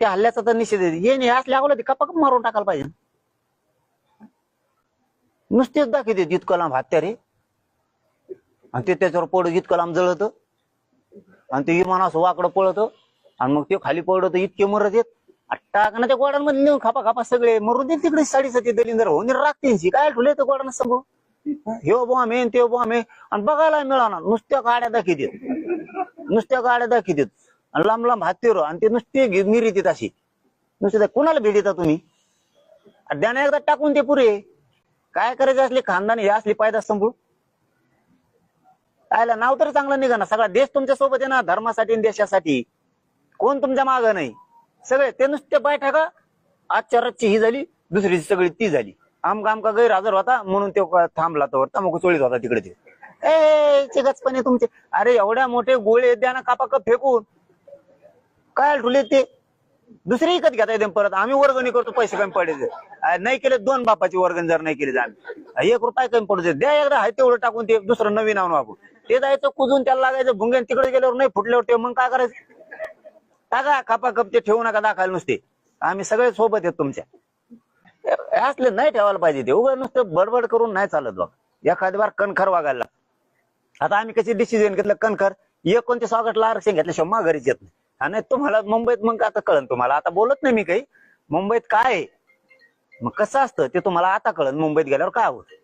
त्या हल्ल्याचा तर निषेध आहे. हे नाही असल्या अगोदर कपा मारून टाकायला पाहिजे. नुसतेच दाखवते जितकं लांब हत्यारे. आणि ते त्याच्यावर पडत इतकं कलाम जळत. आणि ते विमान असं वाकडं पळत. आणि मग ते खाली पडत इतके मरत येत टाक ना त्या गोडांमध्ये नेऊन खापा खापा सगळे मरून दे तिकडे साडीसाठी दलिंदर होऊन. राखते काय ठुले तर गोडानं समोर हे बॉम्ब आहे ते बॉम्ब आहे. आणि बघायला मिळाना नुसत्या गाड्या देत नुसत्या गाड्या दाखवतात आणि लांब लांब हातीवर आणि ते नुसते घे- मिरीतात अशी. नुसते कोणाला कुणाला भेट देता तुम्ही? द्याना एकदा टाकून ते पुरे. काय करायचे असले खानदान हे असले पायदा संभू आयला नाव तर चांगलं निघा ना. सगळा देश तुमच्यासोबत आहे ना धर्मासाठी देशासाठी. कोण तुमच्या माग नाही? सगळे ते नुसते पाय टाका आजच्या रातची ही झाली दुसरीची सगळी ती झाली. आमका आमका गैरहजर होता म्हणून ते का थांबला तर मग चोळीत होता तिकडे ते. ए गचपणे तुमचे. अरे एवढ्या मोठे गोळे द्या ना कापा कप फेकून. काय ठुले ते. दुसरे विकत घेता येते परत. आम्ही वर्गणी करतो पैसे कमी पडायचे नाही केले दोन बापाची वर्गणी जर नाही केली तर आम्ही. एक रुपये कमी पडू दे. द्या एकदा आहे तेवढं टाकून ते दुसरं नवीन आणू आपण. ते जायचं कुजून त्याला लागायचं भुंग्यान तिकडे गेल्यावर नाही फुटल्यावर ते मग काय करायचं? टाका खापा ते ठेवू नका दाखायला नुसते. आम्ही सगळे सोबत आहेत तुमच्या. असले नाही ठेवायला पाहिजे ते. उभं नुसतं बडबड करून नाही चालत बघ. एखादी बार कणखर वागायला आता आम्ही कशी डिसिजन घेतलं? कणखर. एकोणतीस ऑगस्टला आरक्षण घेतल्याशिवाय माघारीच येत नाही. हा, नाही तुम्हाला मुंबईत मग आता कळन तुम्हाला. आता बोलत नाही मी काही. मुंबईत काय आहे? मग कसं असतं ते तुम्हाला आता कळन. मुंबईत गेल्यावर काय होतं?